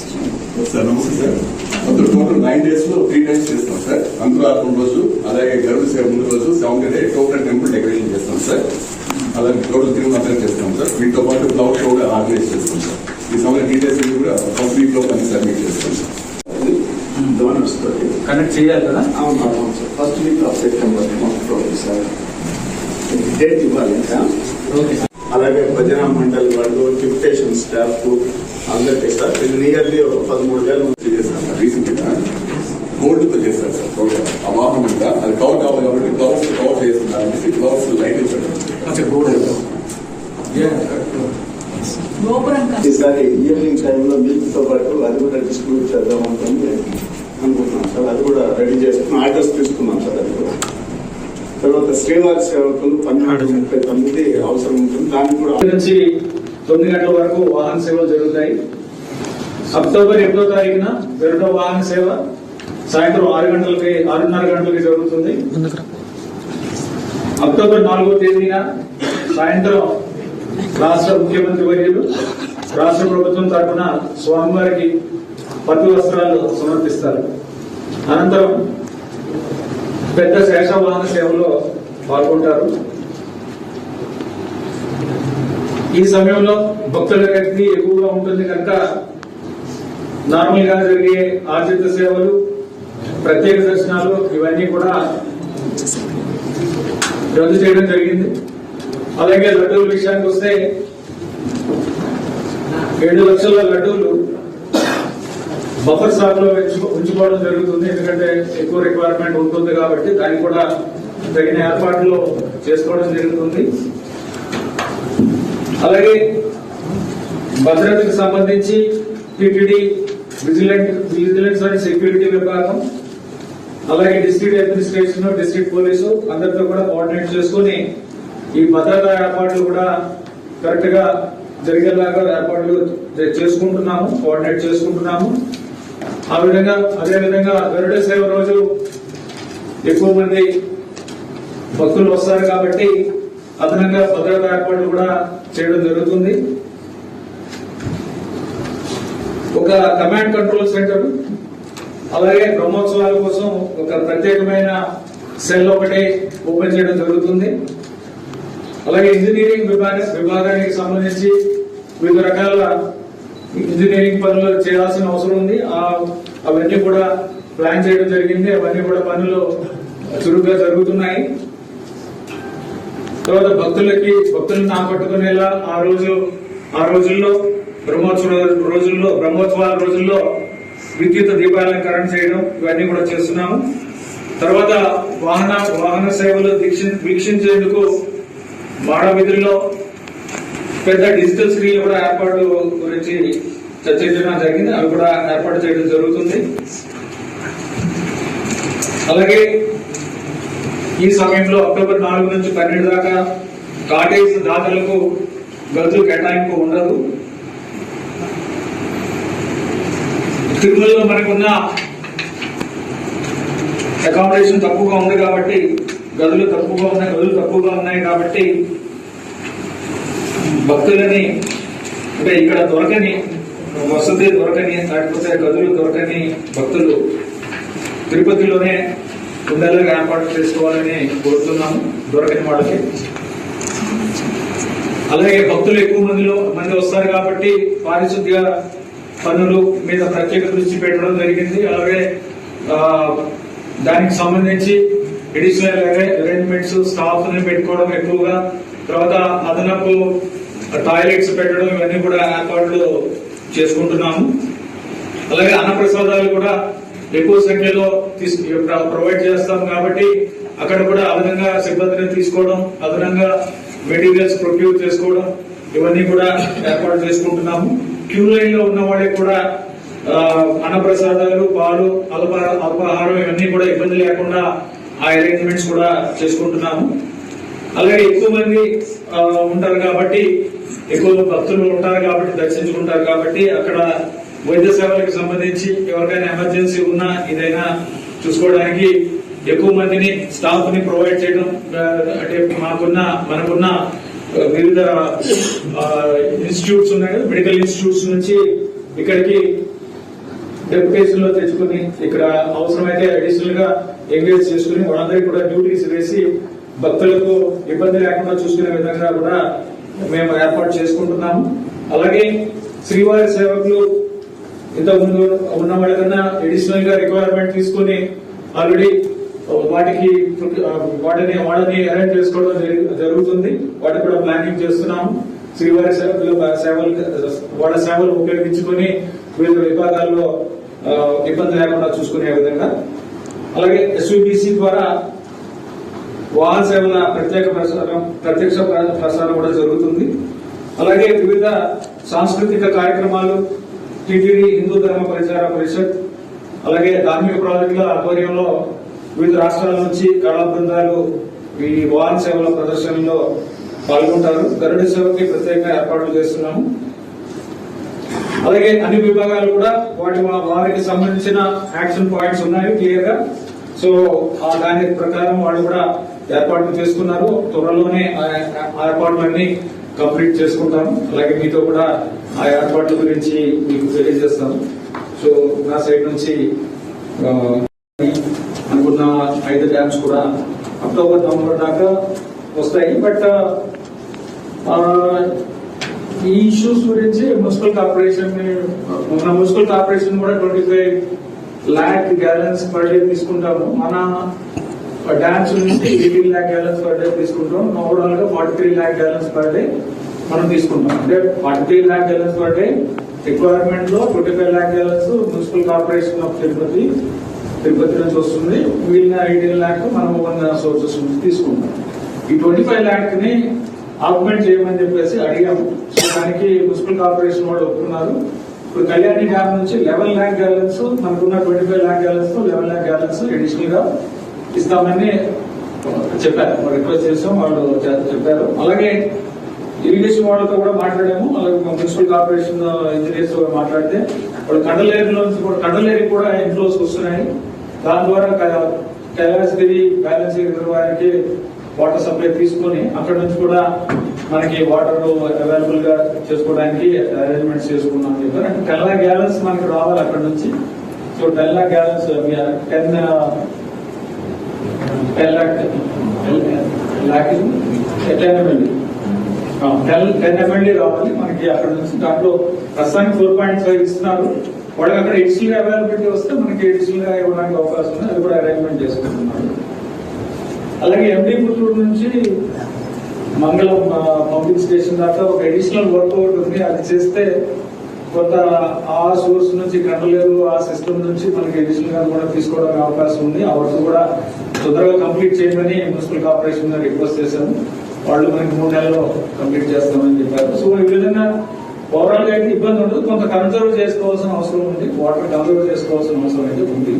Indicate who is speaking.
Speaker 1: Sir నమస్తే sir మొత్తం total nine డేస్లో త్రీ టైమ్స్ చేస్తాం సార్ అంకురార్పణ రోజు అలాగే గరుడు సేవ ముందు రోజు seventh day total temple decoration చేస్తాం సార్ అలాగే టోటల్ తిరుమల చేస్తాం సార్ వీటితో పాటు ఫ్లవర్ షో కూడా ఆర్గనైజ్ చేస్తాం సార్ ఈ సమయం డీటెయిల్స్ కూడా ఫస్ట్ వీక్లో పని సబ్మిట్ చేస్తాం సార్
Speaker 2: డోనర్స్ తోటి
Speaker 3: కనెక్ట్ చేయాలి కదా?
Speaker 2: అవును అవును sir first week of September మొత్తం సార్ డేట్ ఇవ్వాలి
Speaker 3: ఓకే
Speaker 2: అలాగే భజన మండలి వాళ్ళు డిప్యుటేషన్ స్టాఫ్ అందరికీ సార్. ఇది నియర్లీ ఒక పదమూడు వేల మంది
Speaker 1: చేస్తాం సార్. రీసెంట్గా గోల్డ్తో చేస్తారు సార్ ప్రోగ్రామ్ ఆ వాహనం అంతా అది కవర్ కావాలి కాబట్టి ఫ్లవర్స్ కవర్ చేస్తున్నారు అనేసి ఫ్లవర్స్ లైట్ ఇచ్చారు.
Speaker 3: ఓకే గోల్డ్
Speaker 2: ఈసారి ఈవినింగ్ టైంలో మిల్క్తో పాటు అది కూడా డిస్ట్రిబ్యూట్ చేద్దాం అనుకుంటున్నాం సార్. అది కూడా రెడీ చేసుకున్నాం ఆర్డర్స్ తీసుకున్నాం సార్ అది కూడా. తర్వాత శ్రీవారి సేవకులు పన్నెండు ముప్పై తొమ్మిది అవసరం ఉంటుంది. దానికి కూడా
Speaker 3: నుంచి తొమ్మిది గంటల వరకు వాహన సేవలు జరుగుతాయి. అక్టోబర్ ఎనిమిదో తారీఖున గరుడ వాహన సేవ సాయంత్రం ఆరు గంటలకి ఆరున్నర గంటలకి జరుగుతుంది. అక్టోబర్ నాలుగో తేదీన సాయంత్రం రాష్ట్ర ముఖ్యమంత్రి వర్యులు రాష్ట్ర ప్రభుత్వం తరఫున స్వామివారికి పట్టు వస్త్రాలు సమర్పిస్తారు. అనంతరం పెద్ద శేషవాహన సేవలో పాల్గొంటారు. ఈ సమయంలో భక్తుల రద్దీ ఎక్కువగా ఉంటుంది కనుక నార్మల్గా జరిగే ఆర్జిత సేవలు ప్రత్యేక దర్శనాలు ఇవన్నీ కూడా రద్దు చేయడం జరిగింది. అలాగే లడ్డూల విషయానికి వస్తే ఏడు లక్షల లడ్డూలు బఫర్ స్టాక్లో ఉంచుకోవడం జరుగుతుంది. ఎందుకంటే ఎక్కువ రిక్వైర్మెంట్ ఉంటుంది కాబట్టి దానికి కూడా తగిన ఏర్పాట్లు చేసుకోవడం జరుగుతుంది. అలాగే భద్రతకు సంబంధించి TTD vigilant vigilance and security విభాగం అలాగే డిస్ట్రిక్ట్ అడ్మినిస్ట్రేషన్ డిస్ట్రిక్ట్ పోలీసు అందరితో కూడా కోఆర్డినేట్ చేసుకుని ఈ భద్రతా ఏర్పాట్లు కూడా కరెక్ట్గా జరిగేలాగా ఏర్పాట్లు చేసుకుంటున్నాము కోఆర్డినేట్ చేసుకుంటున్నాము. ఆ విధంగా అదే విధంగా గరుడ సేవ రోజు ఎక్కువ మంది భక్తులు వస్తారు కాబట్టి అదనంగా భద్రతా ఏర్పాట్లు కూడా చేయడం జరుగుతుంది. ఒక కమాండ్ కంట్రోల్ సెంటర్ అలాగే బ్రహ్మోత్సవాల కోసం ఒక ప్రత్యేకమైన సెల్ ఒకటి ఓపెన్ చేయడం జరుగుతుంది. అలాగే ఇంజనీరింగ్ విభాగ విభాగానికి సంబంధించి వివిధ రకాల ఇంజనీరింగ్ పనులు చేయాల్సిన అవసరం ఉంది. అవన్నీ కూడా ప్లాన్ చేయడం జరిగింది. అవన్నీ కూడా పనులు చురుగ్గా జరుగుతున్నాయి. తర్వాత భక్తులకి భక్తులను ఆకట్టుకునేలా ఆ రోజు ఆ రోజుల్లో బ్రహ్మోత్సవ రోజుల్లో బ్రహ్మోత్సవాల రోజుల్లో విద్యుత్ దీపాలంకరణ చేయడం ఇవన్నీ కూడా చేస్తున్నాము. తర్వాత వాహన వాహన సేవలు దీక్ష వీక్షించేందుకు మాడ వీధుల్లో పెద్ద డిజిటల్ స్క్రీన్ కూడా ఏర్పాటు గురించి చర్చించడం జరిగింది. అవి కూడా ఏర్పాటు చేయడం జరుగుతుంది. అలాగే ఈ సమయంలో అక్టోబర్ నాలుగు నుంచి పన్నెండు దాకా కాటేజ్ దాతలకు గదులు కేటాయింపు ఉండదు. తిరుమలలో మనకున్న అకామిడేషన్ తక్కువగా ఉంది కాబట్టి గదులు తక్కువగా ఉన్నాయి గదులు తక్కువగా ఉన్నాయి కాబట్టి భక్తులని అంటే ఇక్కడ దొరకని వసతి దొరకని లేకపోతే గదులు దొరకని భక్తులు తిరుపతిలోనే ఉండేలాగా ఏర్పాటు చేసుకోవాలని కోరుతున్నాము. దొరకని వాళ్ళకి. అలాగే భక్తులు ఎక్కువ మందిలో మంది వస్తారు కాబట్టి పారిశుద్ధ్య పనులు మీద ప్రత్యేక దృష్టి పెట్టడం జరిగింది. అలాగే దానికి సంబంధించి అడిషనల్ అరేంజ్మెంట్స్ స్టాఫ్ని పెట్టుకోవడం ఎక్కువగా. తర్వాత అదనపు టాయిలెట్స్ పెట్టడం ఇవన్నీ కూడా ఏర్పాట్లు చేసుకుంటున్నాము. అలాగే అన్నప్రసాదాలు కూడా ఎక్కువ సంఖ్యలో తీసు ప్రొవైడ్ చేస్తాం కాబట్టి అక్కడ కూడా అదనంగా సిబ్బందిని తీసుకోవడం అదనంగా మెటీరియల్స్ ప్రొక్యూర్ చేసుకోవడం ఇవన్నీ కూడా ఏర్పాటు చేసుకుంటున్నాము. క్యూ లైన్లో ఉన్న వాళ్ళకి కూడా అన్నప్రసాదాలు పాలు అల్ప అల్పాహారం ఇవన్నీ కూడా ఇబ్బంది లేకుండా ఆ అరేంజ్మెంట్స్ కూడా చేసుకుంటున్నాము. అలాగే ఎక్కువ మంది ఉంటారు కాబట్టి ఎక్కువ భక్తులు ఉంటారు కాబట్టి దర్శించుకుంటారు కాబట్టి అక్కడ వైద్య సేవలకు సంబంధించి ఎవరికైనా ఎమర్జెన్సీ ఉన్నా ఏదైనా చూసుకోవడానికి ఎక్కువ మందిని స్టాఫ్ని ప్రొవైడ్ చేయడం అంటే మాకున్న మనకున్న వివిధ ఇన్స్టిట్యూట్స్ ఉన్నాయి కదా మెడికల్ ఇన్స్టిట్యూట్స్ నుంచి ఇక్కడికి డెప్యుటేషన్లో తెచ్చుకుని ఇక్కడ అవసరమైతే అడిషనల్గా ఎంగేజ్ చేసుకుని వాళ్ళందరికీ కూడా డ్యూటీస్ వేసి భక్తులకు ఇబ్బంది లేకుండా చూసుకునే విధంగా కూడా మేము ఏర్పాటు చేసుకుంటున్నాము. అలాగే శ్రీవారి సేవకులు ఇంతకుముందు ఉన్న వాళ్ళకన్నా అడిషనల్గా రిక్వైర్మెంట్ తీసుకుని ఆల్రెడీ వాటికి వాటిని వాళ్ళని అరేంజ్ చేసుకోవడం జరుగుతుంది. వాటికి కూడా ప్లానింగ్ చేస్తున్నాము. శ్రీవారి సేవకులు సేవలు వాళ్ళ సేవలు ఉపయోగించుకొని వివిధ విభాగాల్లో ఇబ్బంది లేకుండా చూసుకునే విధంగా. అలాగే ఎస్యూబిసి ద్వారా వాహన సేవల ప్రత్యేక ప్రసారం ప్రత్యక్ష ప్రసారం కూడా జరుగుతుంది. అలాగే వివిధ సాంస్కృతిక కార్యక్రమాలు టిటిడి హిందూ ధర్మ ప్రచార పరిషత్ అలాగే ధార్మిక ప్రాజెక్టుల ఆధ్వర్యంలో వివిధ రాష్ట్రాల నుంచి కళా బృందాలు ఈ వాహన సేవల ప్రదర్శనలో పాల్గొంటారు. గరుడ సేవకి ప్రత్యేక ఏర్పాట్లు చేస్తున్నాము. అలాగే అన్ని విభాగాలు కూడా వాటి వారికి సంబంధించిన యాక్షన్ పాయింట్స్ ఉన్నాయి క్లియర్గా సో ఆ దాని ప్రకారం వాళ్ళు కూడా ఏర్పాట్లు చేసుకున్నారు. త్వరలోనే ఆ ఏర్పాట్లన్నీ కంప్లీట్ చేసుకుంటాం అలాగే మీతో కూడా ఆ ఏర్పాట్ల గురించి మీకు తెలియజేస్తాం సో నా సైడ్ నుంచి అనుకున్న ఐదు డ్యామ్స్ కూడా అక్టోబర్ నవంబర్ దాకా వస్తాయి. బట్ ఈ ఇష్యూస్ గురించి మున్సిపల్ కార్పొరేషన్ మన మున్సిపల్ కార్పొరేషన్ కూడా twenty five lakh gallons per day తీసుకుంటాము. మన డ్యామ్స్ నుంచి eighteen lakh gallons per day తీసుకుంటాం ఓవరాల్గా forty three lakh gallons per day మనం తీసుకుంటాం. అంటే forty three lakh gallons per day రిక్వైర్మెంట్లో twenty five lakh gallons municipal corporation of Tirupati Tirupati నుంచి వస్తుంది. మిగిలిన ఎయిటీన్ ల్యాక్ మనం వన్ సోర్సెస్ నుంచి తీసుకుంటాం. ఈ ట్వంటీ ఫైవ్ ల్యాక్ని ఆగ్మెంట్ చేయమని చెప్పేసి అడిగాము. సో దానికి మున్సిపల్ కార్పొరేషన్ వాళ్ళు ఒప్పుకున్నారు. ఇప్పుడు కళ్యాణి డ్యామ్ నుంచి లెవెన్ ల్యాక్ గ్యాలన్స్ మనకున్న twenty five lakh gallons eleven lakh gallons అడిషనల్గా ఇస్తామని చెప్పారు. రిక్వెస్ట్ చేసాం వాళ్ళు చెప్పారు. అలాగే ఇరిగేషన్ వాళ్ళతో కూడా మాట్లాడాము. అలాగే మున్సిపల్ కార్పొరేషన్ ఇంజనీర్స్ కూడా మాట్లాడితే వాళ్ళు కండలేరులో కూడా కండలేరు కూడా ఇన్ఫ్లోస్ వస్తున్నాయి. దాని ద్వారా కైలాసగిరి బ్యాలెన్స్ వారికి వాటర్ సప్లై తీసుకొని అక్కడ నుంచి కూడా మనకి వాటర్ అవైలబుల్గా చేసుకోవడానికి అరేంజ్మెంట్స్ చేసుకున్నాం చెప్పారు. అంటే టెన్ గ్యాలన్స్ మనకి రావాలి అక్కడ నుంచి. So ten lakh gallons ten ten lakh lakh ten MLD ten ten రావాలి మనకి అక్కడ నుంచి దాంట్లో ప్రస్తుతానికి ఫోర్ పాయింట్ ఫైవ్ ఇస్తున్నారు. వాళ్ళకి అక్కడ ఎడిషనల్ అవైలబిలిటీ వస్తే మనకి ఎడిషనల్గా ఇవ్వడానికి అవకాశం ఉంది. అది కూడా అరేంజ్మెంట్ చేసుకుంటున్నారు. అలాగే ఎండి పుత్తూరు నుంచి మంగళం పంపింగ్ స్టేషన్ దాకా ఒక అడిషనల్ వర్క్ ఒకటి ఉంది. అది చేస్తే కొంత ఆ సోర్స్ నుంచి కండలేరు ఆ సిస్టమ్ నుంచి మనకి అడిషనల్గా కూడా తీసుకోవడానికి అవకాశం ఉంది. ఆ వర్క్ కూడా తొందరగా కంప్లీట్ చేయమని మున్సిపల్ కార్పొరేషన్ రిక్వెస్ట్ చేశాను వాళ్ళు మనకి మూడు నెలల్లో కంప్లీట్ చేస్తామని చెప్పారు. సో ఈ విధంగా ఓవరాల్గా అయితే ఇబ్బంది ఉండదు. కొంత కన్సర్వ్ చేసుకోవాల్సిన అవసరం ఉంది. వాటర్ కన్సర్వ్ చేసుకోవాల్సిన అవసరం అయితే ఉంది.